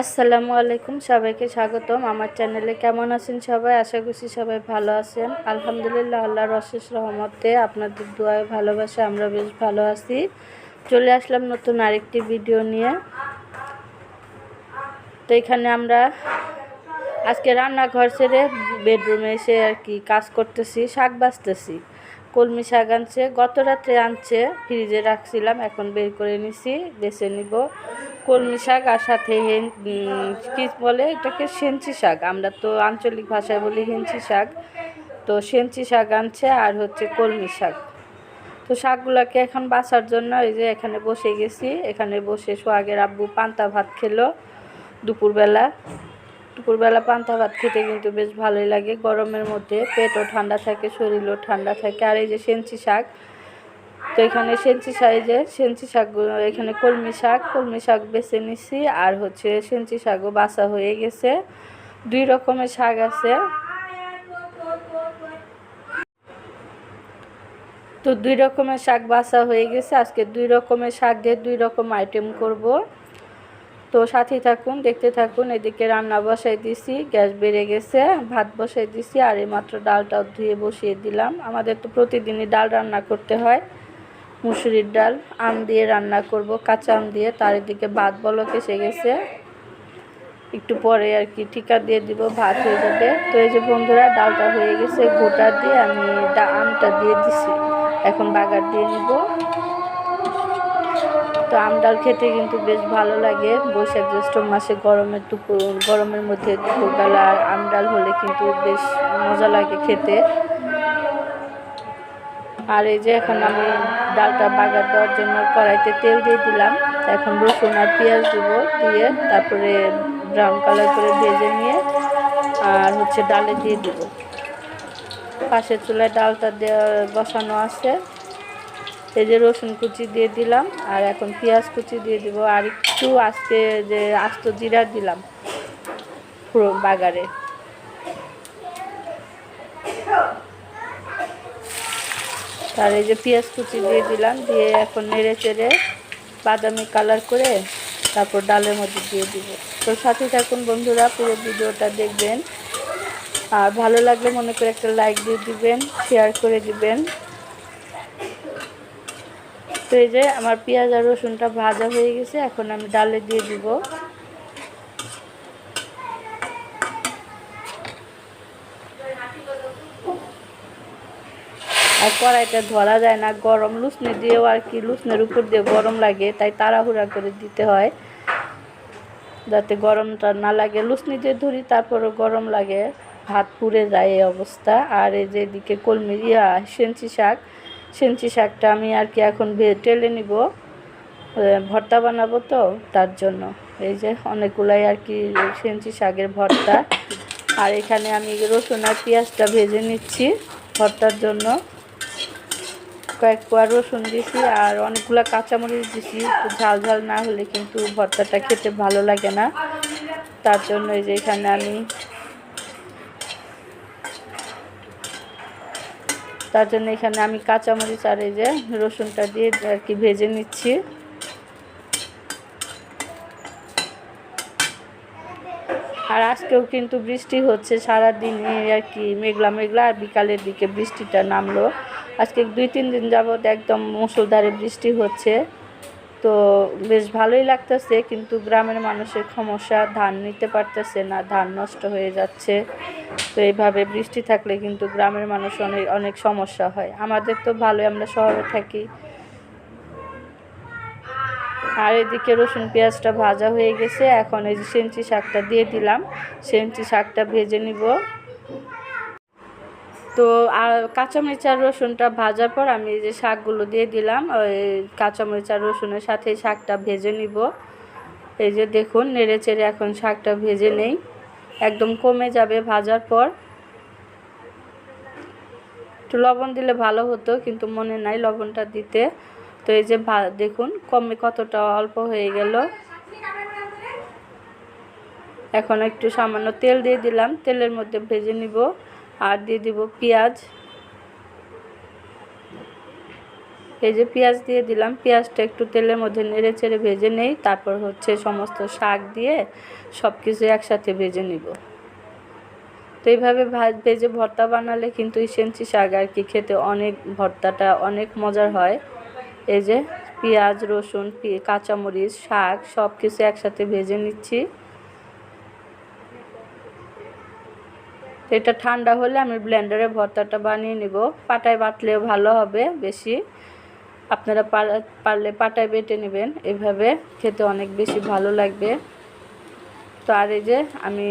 আসসালামু আলাইকুম, সবাইকে স্বাগতম। আমার চ্যানেলে কেমন আছেন সবাই? আশা করছি সবাই ভালো আছেন। আলহামদুলিল্লাহ, আল্লাহর অশেষ রহমতে আপনাদের দোয়ায় ভালোবাসা আমরা বেশ ভালো আছি। চলে আসলাম নতুন আরেকটি ভিডিও নিয়ে। তো এখানে আমরা আজকে রান্নাঘর ছেড়ে বেডরুমে এসে আর কি কাজ করতেছি, শাক বাছতেছি কলমি শাক আনছে, গত রাত্রে আনছে, ফ্রিজে রাখছিলাম, এখন বের করে নিছি, বেছে নিব। কলমি শাক আর সাথে হেন কি বলে এটাকে সেঞ্চি শাক। আমরা তো আঞ্চলিক ভাষায় বলি হেঞ্চি শাক। তো সেঞ্চি শাক আনছে আর হচ্ছে কলমি শাক। তো শাকগুলোকে এখন বাছার জন্য এই যে এখানে বসে গেছি। এখানে বসে সোহাগের আব্বু পান্তা ভাত খেলো দুপুরবেলা। দুপুরবেলা পান্তা ভাত খেতে কিন্তু বেশ ভালোই লাগে। গরমের মধ্যে পেটও ঠান্ডা থাকে, শরীরও ঠান্ডা থাকে। আর এই যে সেঞ্চি শাক, তো এখানে সেঞ্চি সাইজে সেঞ্চি শাক, এখানে কলমি শাক কলমি শাক বেছে নিছি। আর হচ্ছে সেঞ্চি শাকও বাসা হয়ে গেছে। দুই রকমের শাক আছে। তো দুই রকমের শাক বাসা হয়ে গেছে। আজকে দুই রকমের শাক দিয়ে দুই রকম আইটেম করব। তো সাথেই থাকুন, দেখতে থাকুন, এদিকে রান্না বসাই দিছি, গ্যাস বেড়ে গেছে, ভাত বসাই দিছি, আর এইমাত্র ডালটাও ধুয়ে বসিয়ে দিলাম। আমাদের তো প্রতিদিনই ডাল রান্না করতে হয়, মুসুরির ডাল, আম দিয়ে রান্না করব, কাঁচা আম দিয়ে, তার এদিকে ভাত বলক এসে গেছে। একটু পরে আর কি ঠিকা দিয়ে দিব, ভাত হয়ে যাবে। তো এই যে বন্ধুরা, ডালটা হয়ে গেছে, গোটা দিয়ে আমি আমটা দিয়ে দিছি। এখন বাগার দিয়ে নিব। তো আম ডাল খেতে কিন্তু বেশ ভালো লাগে। বৈশাখ জ্যৈষ্ঠ মাসে গরমের দুপুর, গরমের মধ্যে দুপুরবেলা আম ডাল হলে কিন্তু বেশ মজা লাগে খেতে। আর এই যে এখন আমি ডালটা বাগার দেওয়ার জন্য কড়াইতে তেল দিয়ে দিলাম। এখন রসুন আর পেঁয়াজ দেবো দিয়ে তারপরে ব্রাউন কালার করে ভেজে নিয়ে আর হচ্ছে ডালে দিয়ে দিব। পাশের চুলায় ডালটা দেওয়া বসানো আছে। এই যে রসুন কুচি দিয়ে দিলাম, আর এখন পেঁয়াজ কুচি দিয়ে দিব, আর একটু আস্তে যে আস্ত জিরা দিলাম পুরো বাগারে। আর এই যে পেঁয়াজ কুচি দিয়ে দিলাম, দিয়ে এখন নেড়ে চেড়ে বাদামি কালার করে তারপর ডালের মধ্যে দিয়ে দিব। তো সাথে থাকুন বন্ধুরা, পুরো ভিডিওটা দেখবেন। আর ভালো লাগলে মনে করে একটা লাইক দিয়ে দিবেন শেয়ার করে দিবেন। তো এই যে আমার পেঁয়াজ আর রসুনটা ভাজা হয়ে গেছে, এখন আমি ডালে দিয়ে দিব। আর কড়াইটা ধরা যায় না, গরম লুসনি দিয়েও আর কি লুসনের উপর দিয়ে গরম লাগে, তাই তাড়াহুড়া করে দিতে হয়। যাতে গরমটা না লাগে লুসনি দিয়ে ধরি, তারপরও গরম লাগে, ভাত পুড়ে যায় এই অবস্থা। আর এই যে এদিকে কলমি, ইয়া সেঞ্চি শাক সেঞ্চি শাকটা আমি আর কি এখন টেলে নিব ভর্তা বানাবো তো তার জন্য। এই যে অনেকগুলাই আর কি সেঞ্চি শাকের ভর্তা। আর এখানে আমি রসুন আর পেঁয়াজটা ভেজে নিচ্ছি ভর্তার জন্য। কয়েক কোয়া রসুন দিছি আর অনেকগুলো কাঁচামরিচ দিছি ঝাল ঝাল না হলে কিন্তু ভর্তাটা খেতে ভালো লাগে না। তার জন্য এই যে এখানে আমি তার জন্য এখানে আমি কাঁচামরিচ আর এই যে রসুনটা দিয়ে আর কি ভেজে নিচ্ছি। আর আজকেও কিন্তু বৃষ্টি হচ্ছে সারা দিনে আর কি মেঘলা মেঘলা, আর বিকালের দিকে বৃষ্টিটা নামলো। আজকে দুই তিন দিন যাবত একদম মুসলধারে বৃষ্টি হচ্ছে। তো বেশ ভালোই লাগতেছে, কিন্তু গ্রামের মানুষের সমস্যা, ধান নিতে পারতেছে না, ধান নষ্ট হয়ে যাচ্ছে। তো এইভাবে বৃষ্টি থাকলে কিন্তু গ্রামের মানুষ অনেক অনেক সমস্যা হয়। আমাদের তো ভালোই, আমরা শহরে থাকি। আর এদিকে রসুন পেঁয়াজটা ভাজা হয়ে গেছে, এখন এই যে সেঞ্চি শাকটা দিয়ে দিলাম। সেঞ্চি শাকটা ভেজে নিব। তো, আর কাঁচামরিচ আর রসুনটা ভাজার পর আমি যে শাকগুলো দিয়ে দিলাম, ওই কাঁচামরিচ আর রসুনের সাথে শাকটা ভেজে নিব। এই যে দেখুন, নেড়ে চেড়ে এখন শাকটা ভেজে নেই, একদম কমে যাবে ভাজার পর। একটু লবণ দিলে ভালো হতো, কিন্তু মনে নাই লবণটা দিতে। তো এই যে দেখুন, কমে কতটা অল্প হয়ে গেল। এখন একটু সামান্য তেল দিয়ে দিলাম, তেলের মধ্যে ভেজে নিব। আর দিয়ে দিব পেঁয়াজ। এই যে পেঁয়াজ দিয়ে দিলাম, পেঁয়াজটা একটু তেলের মধ্যে নেড়ে চেড়ে ভেজে নেই। তারপর হচ্ছে সমস্ত শাক দিয়ে সব কিছু একসাথে ভেজে নিব। তো এইভাবে ভাজ ভর্তা বানালে কিন্তু সেঞ্চি শাক আর কি খেতে অনেক, ভর্তাটা অনেক মজার হয়। এই যে পেঁয়াজ, রসুন কাঁচামরিচ, শাক সব কিছু একসাথে ভেজে নিচ্ছি। তো এটা ঠান্ডা হলে আমি ব্লেন্ডারে ভর্তাটা বানিয়ে নিব। পাটায় বাটলেও ভালো হবে বেশি। আপনারা পারলে পাটায় বেটে নেবেন। এভাবে খেতে অনেক বেশি ভালো লাগবে। তো আর এই যে আমি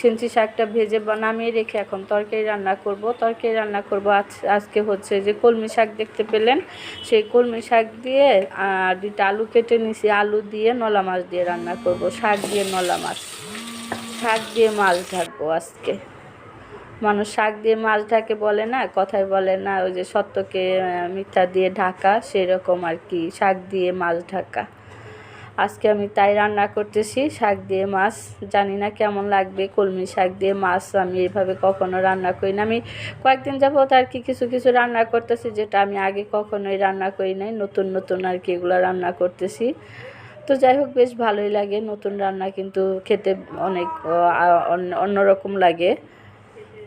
সেঞ্চি শাকটা ভেজে নামিয়ে রেখে এখন তরকারি রান্না করব। তরকারি রান্না করব আজ, আজকে হচ্ছে যে কলমি শাক দেখতে পেলেন। সেই কলমি শাক দিয়ে আর দুইটা আলু কেটে নিছি। আলু দিয়ে নলা মাছ দিয়ে রান্না করব। শাক দিয়ে নলা মাছ। শাক দিয়ে মাছ ঢাকবো আজকে। মানুষ শাক দিয়ে মাছ ঢাকে বলে না, কথায় বলে না, ওই যে সত্যকে মিথ্যা দিয়ে ঢাকা, সেরকম আর কি, শাক দিয়ে মাছ ঢাকা। আজকে আমি তাই রান্না করতেছি, শাক দিয়ে মাছ। জানি না কেমন লাগবে, কলমি শাক দিয়ে মাছ আমি এভাবে কখনো রান্না করি না। আমি কয়েকদিন যাবত আর কি কিছু কিছু রান্না করতেছি, যেটা আমি আগে কখনোই রান্না করি নাই, নতুন নতুন আর কি এগুলো রান্না করতেছি। তো যাই হোক, বেশ ভালোই লাগে, নতুন রান্না কিন্তু খেতে অনেক অন্য- অন্যরকম লাগে।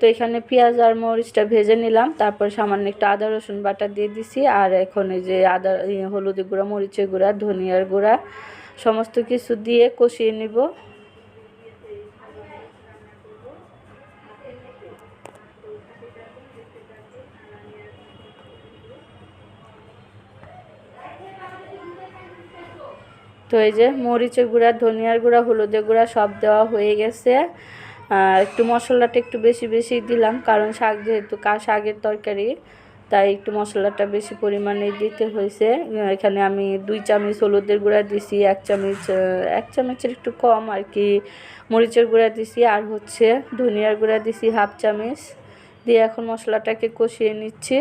তো এখানে পেঁয়াজ আর মরিচটা ভেজে নিলাম। তারপর সামান্য একটু আদা, রসুন বাটা দিয়ে দিছি। আর এখন এই যে আদা হলুদের গুঁড়া, মরিচের গুঁড়া, ধনিয়ার গুঁড়া সমস্ত কিছু দিয়ে কষিয়ে নিব। তো এই যে মরিচের গুঁড়া, ধনিয়ার গুঁড়া, হলুদের গুঁড়া সব দেওয়া হয়ে গেছে। একটু মশলাটা একটু বেশি বেশি দিলাম, কারণ শাক যেহেতু কা, শাকের তরকারি, তাই একটু মশলাটা বেশি পরিমাণে দিতে হয়েছে। এখানে আমি দুই চামচ হলুদের গুঁড়া দিছি, এক চামচ এক চামচের একটু কম আর কি। মরিচের গুঁড়া দিছি আর হচ্ছে ধনিয়ার গুঁড়া দিছি হাফ চামচ। দিয়ে এখন মশলাটাকে কষিয়ে নিচ্ছি।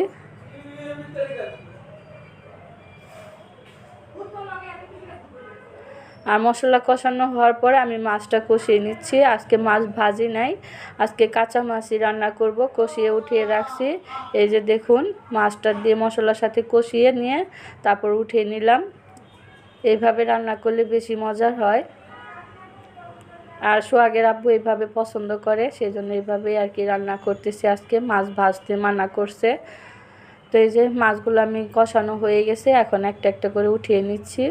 আর মশলা কষানো হওয়ার পরে আমি মাছটা কষিয়ে নিচ্ছি। আজকে মাছ ভাজি নাই। আজকে কাঁচা মাছই রান্না করব। কষিয়ে উঠিয়ে রাখছি। এই যে দেখুন, মাছটা দিয়ে মশলার সাথে কষিয়ে নিয়ে তারপর উঠিয়ে নিলাম। এইভাবে রান্না করলে বেশি মজার হয়। আর সোহাগের আব্বু এইভাবে পছন্দ করে সেই জন্য এইভাবেই আর কি রান্না করতেছি আজকে। মাছ ভাজতে মানা করছে। তো এই যে মাছগুলো আমি কষানো হয়ে গেছে, এখন একটা একটা করে উঠিয়ে নিচ্ছি।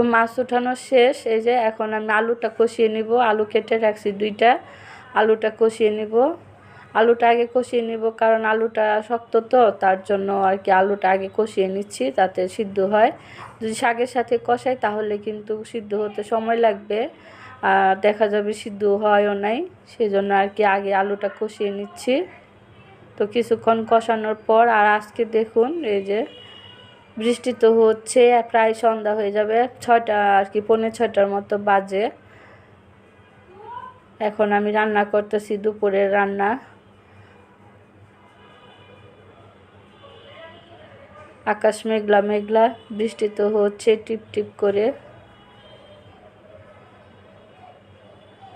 তো মাছ উঠানো শেষ, এই যে এখন আমি আলুটা কষিয়ে নিব, আলু কেটে রাখছি দুইটা, আলুটা কষিয়ে নিব। আলুটা আগে কষিয়ে নিব, কারণ আলুটা শক্ত তো, তার জন্য আর কি আলুটা আগে কষিয়ে নিচ্ছি তাতে সিদ্ধ হয়। যদি শাকের সাথে কষাই তাহলে কিন্তু সিদ্ধ হতে সময় লাগবে, আর দেখা যাবে সিদ্ধ হয়ও নাই সেই জন্য আর কি আগে আলুটা কষিয়ে নিচ্ছি। তো কিছুক্ষণ কষানোর পর, আর আজকে দেখুন, এই যে বৃষ্টি তো হচ্ছে প্রায় সন্ধ্যা হয়ে যাবে, ছয়টা আর কি, পৌনে ছয়টার মতো বাজে। এখন আমি রান্না করতেছি, দুপুরের রান্না। আকাশ মেঘলা মেঘলা, বৃষ্টি তো হচ্ছে টিপ টিপ করে।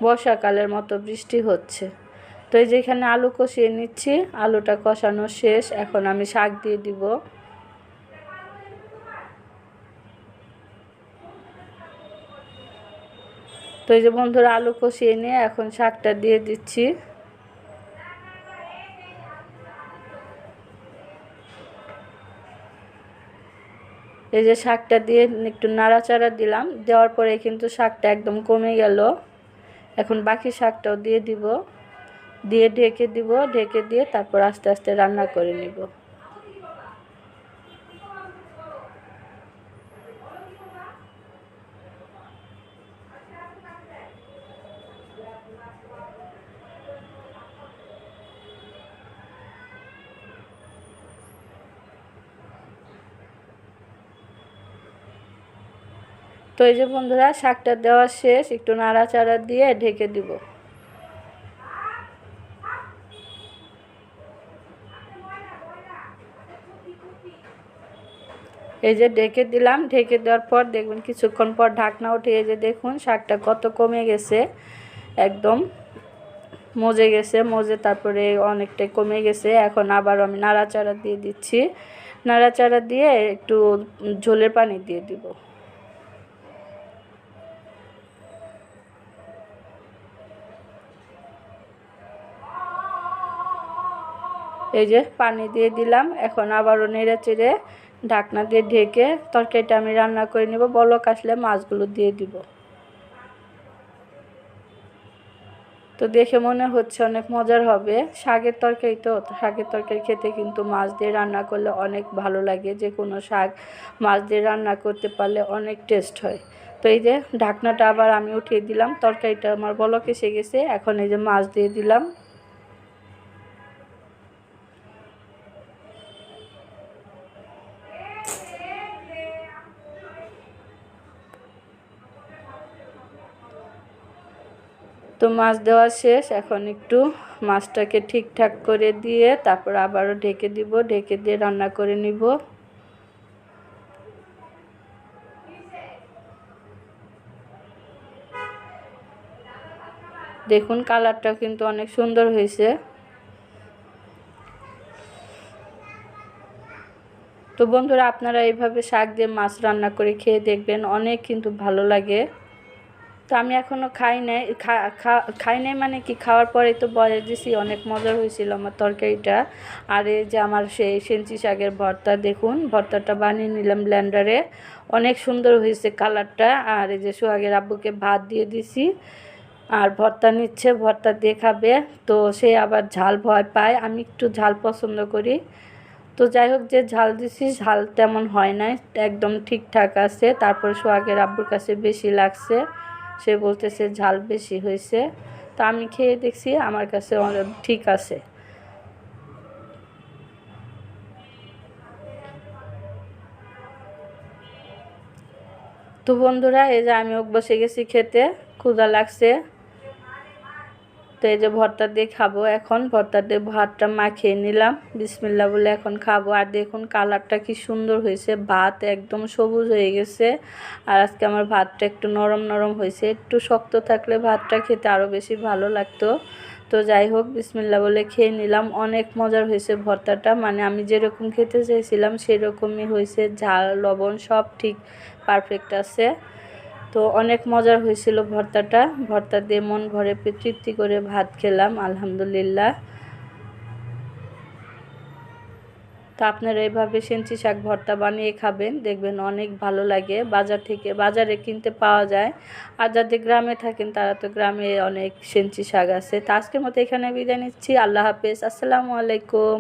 বর্ষাকালের মতো বৃষ্টি হচ্ছে। তো এই যে এখানে আলু কষিয়ে নিচ্ছি, আলুটা কষানো শেষ, এখন আমি শাক দিয়ে দিব। তো এই যে বন্ধুরা আলু কষিয়ে নিয়ে এখন শাকটা দিয়ে দিচ্ছি। এই যে শাকটা দিয়ে একটু নাড়াচাড়া দিলাম, দেওয়ার পরে কিন্তু শাকটা একদম কমে গেল। এখন বাকি শাকটাও দিয়ে দিব, দিয়ে ঢেকে দিব, ঢেকে দিয়ে তারপর আস্তে আস্তে রান্না করে নিব। তো এই যে বন্ধুরা, শাকটা দেওয়া শেষ, একটু নাড়াচাড়া দিয়ে ঢেকে দিব। এই যে ঢেকে দিলাম, ঢেকে দেওয়ার পর দেখবেন কিছুক্ষণ পর ঢাকনা উঠে এই যে দেখুন, শাকটা কত কমে গেছে, একদম মজে গেছে, মজে তারপরে অনেকটাই কমে গেছে। এখন আবার আমি নাড়াচাড়া দিয়ে দিচ্ছি। নাড়াচাড়া দিয়ে একটু ঝোলের পানি দিয়ে দিব। এই যে পানি দিয়ে দিলাম, এখন আবারও নেড়ে চেড়ে ঢাকনা দিয়ে ঢেকে তরকারিটা আমি রান্না করে নেব। বলক আসলে মাছগুলো দিয়ে দিব। তো দেখে মনে হচ্ছে অনেক মজার হবে। শাকের তরকারি তো, শাকের তরকারি খেতে কিন্তু মাছ দিয়ে রান্না করলে অনেক ভালো লাগে। যে কোনো শাক মাছ দিয়ে রান্না করতে পারলে অনেক টেস্ট হয়। তো এই যে ঢাকনাটা আবার আমি উঠিয়ে দিলাম, তরকারিটা আমার বলক এসে গেছে, এখন এই যে মাছ দিয়ে দিলাম। তো মাছ দেওয়া শেষ। এখন একটু মাছটাকে ঠিকঠাক করে দিয়ে তারপর আবারও ঢেকে দিব। ঢেকে দিয়ে রান্না করে নিব। দেখুন, কালারটা কিন্তু অনেক সুন্দর হয়েছে। তো বন্ধুরা, আপনারা এইভাবে শাক দিয়ে মাছ রান্না করে খেয়ে দেখবেন, অনেক কিন্তু ভালো লাগে। তো আমি এখনও খাই নাই খাই নাই মানে কি, খাওয়ার পরে তো বলে দিছি, অনেক মজার হয়েছিল আমার তরকারিটা। আর এই যে আমার সেই সেঞ্চি শাকের ভর্তা, দেখুন, ভর্তাটা বানিয়ে নিলাম ব্লেন্ডারে অনেক সুন্দর হয়েছে কালারটা আর এই যে সোহাগের আব্বুকে ভাত দিয়ে দিছি। আর ভর্তা নিচ্ছে, ভর্তা দিয়ে খাবে তো সে আবার ঝাল ভয় পায়, আমি একটু ঝাল পছন্দ করি। তো যাই হোক, যে ঝাল দিছি, ঝাল তেমন হয় নাই, একদম ঠিকঠাক আছে। তারপর সোহাগের আব্বুর কাছে বেশি লাগছে। সে বলতেছে, ঝাল বেশি হয়েছে। তো আমি খেয়ে দেখছি আমার কাছে ঠিক আছে। তো বন্ধুরা, এই যে আমি বসে গেছি খেতে, ক্ষুধা লাগছে। তো এই যে ভর্তা দিয়ে খাব এখন। ভর্তা দিয়ে ভাতটা মাখিয়ে নিলাম। বিসমিল্লা বলে এখন খাব। আর দেখুন কালারটা কি সুন্দর হয়েছে। ভাত একদম সবুজ হয়ে গেছে। আর আজকে আমার ভাতটা একটু নরম নরম হয়েছে। একটু শক্ত থাকলে ভাতটা খেতে আরও বেশি ভালো লাগতো। তো যাই হোক বিসমিল্লা বলে খেয়ে নিলাম। অনেক মজার হয়েছে ভর্তাটা। মানে আমি যেরকম খেতে চেয়েছিলাম সেরকমই হয়েছে। ঝাল, লবণ সব ঠিক পারফেক্ট আছে। তো অনেক মজার হয়েছিল ভর্তাটা। ভর্তা দিয়ে মন ভরে তৃপ্তি করে ভাত খেলাম, আলহামদুলিল্লাহ। তো আপনারা এইভাবে সেঞ্চি শাক ভর্তা বানিয়ে খাবেন, দেখবেন অনেক ভালো লাগে। বাজার থেকে, বাজারে কিনতে পাওয়া যায়। আর যাদের গ্রামে থাকেন, তারা তো গ্রামে অনেক সেঞ্চি শাক আছে। তো আজকের মতো এখানে বিদায় নিচ্ছি। আল্লাহ হাফেজ। আসসালামু আলাইকুম।